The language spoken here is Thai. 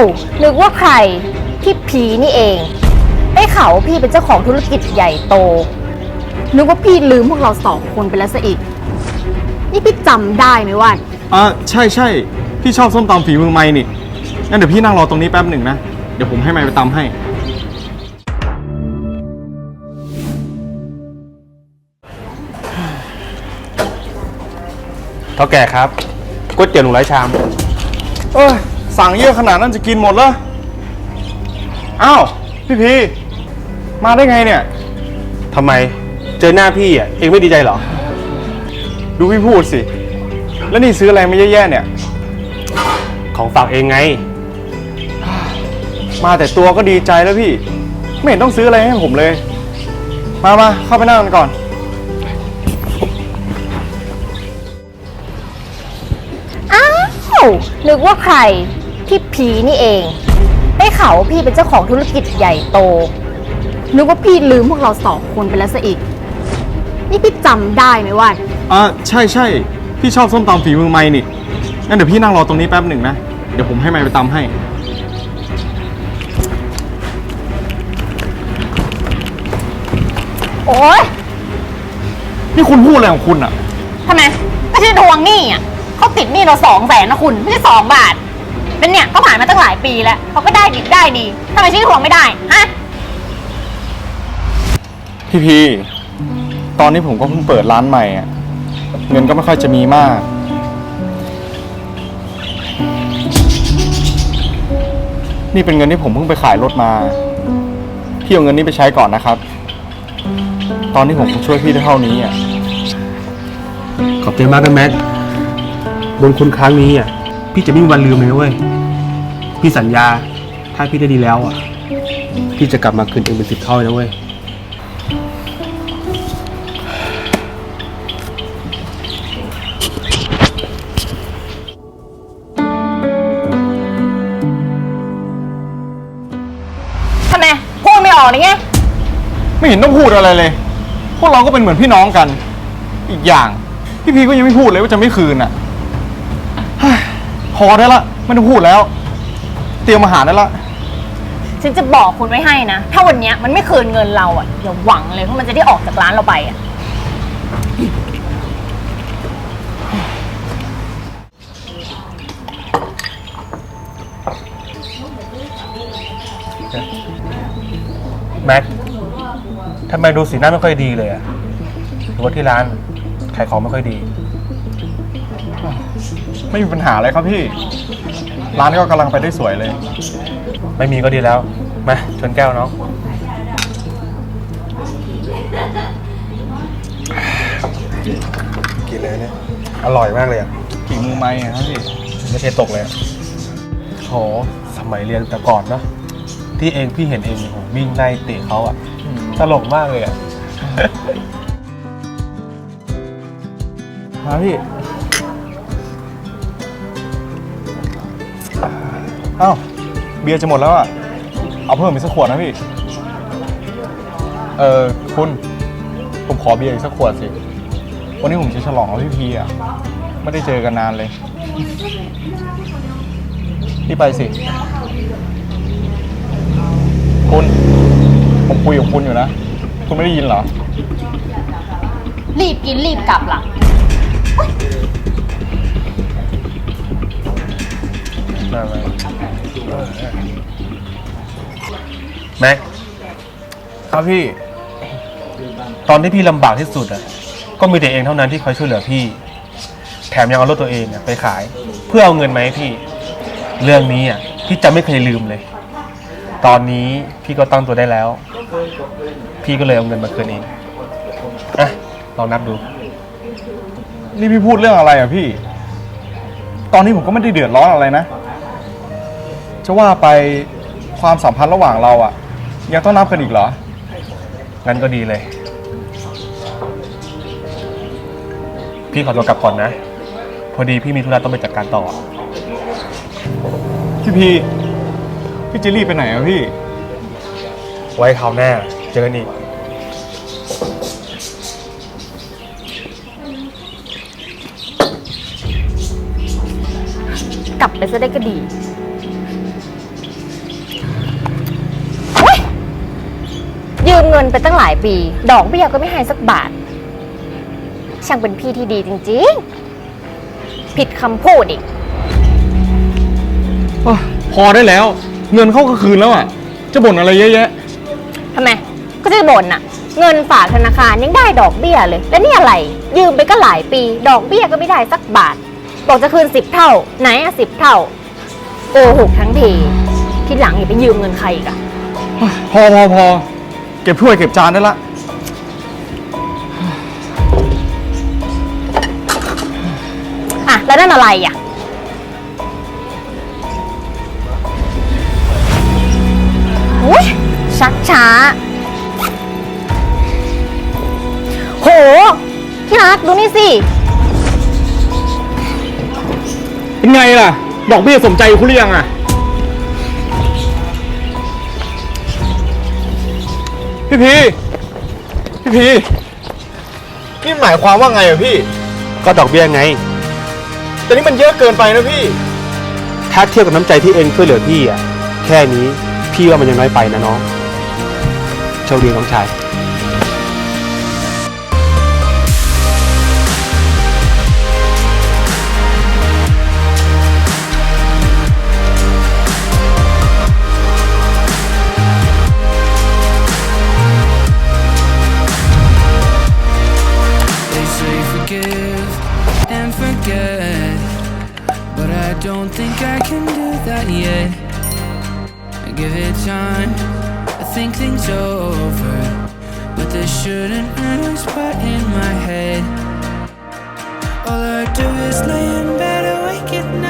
วนึกว่าใครพี่พีนี่เอง ได้ข่าวว่าพี่เป็นเจ้าของธุรกิจใหญ่โต นึกว่าพี่ลืมพวกเราสองคนไปแล้วซะอีก นี่พี่จำได้ไหมว่านอ่าใช่ใช่พี่ชอบส้มตำฝีมือไม้นี่งั้นเดี๋ยวพี่นั่งรอตรงนี้แป๊บหนึ่งนะ เดี๋ยวผมให้ไม้ไปตำให้ เท่าแก่ครับก๋วยเตี๋ยวหนึ่งร้อยชามเอ้ย สั่งเยอะขนาดนั้นจะกินหมดเหรออ้าวพี่พีมาได้ไงเนี่ยทำไมเจอหน้าพี่อะเองไม่ดีใจเหรอ ดูพี่พูดสิ แล้วนี่ซื้ออะไรมาเยอะแยะเนี่ย ของฝากเองไง มาแต่ตัวก็ดีใจแล้วพี่ ไม่เห็นต้องซื้ออะไรให้ผมเลย มามาเข้าไปนั่งกันก่อน อ้าว นึกว่าใคร พี่พีนี่เองได้ข่าวว่าพี่เป็นเจ้าของธุรกิจใหญ่โต นึกว่าพี่ลืมพวกเราสองคนไปแล้วซะอีก นี่พี่จำได้ไหมว่านอ่าใช่ใช่พี่ชอบส้มตำฝีมือไม้นี่งั้นเดี๋ยวพี่นั่งรอตรงนี้แป๊บหนึ่งนะ เดี๋ยวผมให้ไม้ไปตำให้ โอ๊ยนี่คุณพูดอะไรของคุณอะทำไม ไม่ใช่ทวงหนี้อะเขาติดหนี้เราสองแสนนะคุณ ไม่ใช่สองบาท เป็นเนี่ยก็ผ่านมาตั้งหลายปีแล้วเขาก็ได้ดิบได้ดีทำไมชี้ทวงไม่ได้ฮะพี่พีตอนนี้ผมก็เพิ่งเปิดร้านใหม่อะเงินก็ไม่ค่อยจะมีมาก นี่เป็นเงินที่ผมเพิ่งไปขายรถมาพี่เอาเงินนี้ไปใช้ก่อนนะครับ ตอนนี้ผมช่วยพี่ได้เท่านี้อะขอบใจมากนะแม็กบนคุณครั้งนี้อะ พี่จะไม่มีวันลืมเลยนะเว้ย พี่สัญญา ถ้าพี่ได้ดีแล้วอะ พี่จะกลับมาคืนเองเป็นสิบเท่าเลยนะเว้ย ทำไมพูดไม่ออกเลยไงไม่เห็นต้องพูดอะไรเลย พวกเราก็เป็นเหมือนพี่น้องกัน อีกอย่าง พี่พีก็ยังไม่พูดเลยว่าจะไม่คืนอะเฮ้ยพอได้ละ ไม่ต้องพูดแล้วเต รียมอาหารได้ละ ฉันจะบอกคุณไว้ให้นะ ถ้าวันเนี้ยมันไม่คืนเงินเราอะอย่าหวังเลยว่ามันจะได้ออกจากร้านเราไปอะ แม็กทำไมดูสีหน้าไม่ค่อยดีเลยอะหรือว่าที่ร้านขายของไม่ค่อยดี ไม่มีปัญหาเลยครับพี่ ร้านก็กำลังไปได้สวยเลย ไม่มีก็ดีแล้ว มาชนแก้วน้องกินเลยเนี่ย อร่อยมากเลยอะฝีมือไม้อะครับพี่ ไม่ใช่ตกเลยอะโหสมัยเรียนแต่ก่อนเนอะที่เองพี่เห็นเองโหวิ่งไล่เตะเขาอะ ตลกมากเลยอะ มาพี่ อ้าเบียร์จะหมดแล้วอะ เอาเพิ่มอีกสักขวดนะพี่ เออคุณ ผมขอเบียร์อีกสักขวดสิ วันนี้ผมจะฉลองกับพี่พีอะ ไม่ได้เจอกันนานเลยนี่ไปสิ คุณ ผมคุยกับคุณอยู่นะ คุณไม่ได้ยินเหรอ รีบกินรีบกลับล่ะ มามาแม็กครับพี่ ตอนที่พี่ลำบากที่สุดอะ ก็มีแต่เองเท่านั้นที่คอยช่วยเหลือพี่ แถมยังเอารถตัวเองอะไปขาย เพื่อเอาเงินมาให้พี่ เรื่องนี้อะพี่จะไม่เคยลืมเลย ตอนนี้พี่ก็ตั้งตัวได้แล้ว พี่ก็เลยเอาเงินมาคืนเองอะลองนับดู นี่พี่พูดเรื่องอะไรอะพี่ ตอนนี้ผมก็ไม่ได้เดือดร้อนอะไรนะ จะว่าไปความสัมพันธ์ระหว่างเราอะยังต้องนับกันอีกเหรอ งั้นก็ดีเลย พี่ขอตัวกลับก่อนนะ พอดีพี่มีธุระต้องไปจัดการต่อ พี่พีพี่จะรีบไปไหนอะพี่ ไว้คราวหน้าเจอกันอีก กลับไปซะได้ก็ดี ยืมเงินไปตั้งหลายปี ดอกเบี้ยก็ไม่ให้สักบาท ช่างเป็นพี่ที่ดีจริงๆ ผิดคำพูดอีก โอ๊ยพอได้แล้ว เงินเข้าก็คืนแล้วอะ จะบ่นอะไรเยอะแยะ ทำไม ก็จะบ่นอะเงินฝากธนาคารยังได้ดอกเบี้ยเลย แล้วนี่อะไร ยืมไปก็หลายปี ดอกเบี้ยก็ไม่ได้สักบาท บอกจะคืนสิบเท่า ไหนอะสิบเท่าโกหกทั้งที ทีหลังอย่าไปยืมเงินใครอีกอะ พอพอพอ เก็บถ้วยเก็บจานได้ละ อะ แล้วนั่นอะไรอะอุ้ยชักช้า โห ที่รักดูนี่สิ เป็นไงล่ะ ดอกเบี้ยสมใจคุณหรือยังอะ พี่พีพี่พีนี่หมายความว่าไงอะพี่ ก็ดอกเบี้ยไง แต่นี่มันเยอะเกินไปนะพี่ ถ้าเทียบกับน้ำใจที่เองช่วยเหลือพี่อะ แค่นี้พี่ว่ามันยังน้อยไปนะน้องโชคดีน้องชาย time, I think things over, but this shouldn't hurt a spot in my head. All I do is lay in bed awake at night.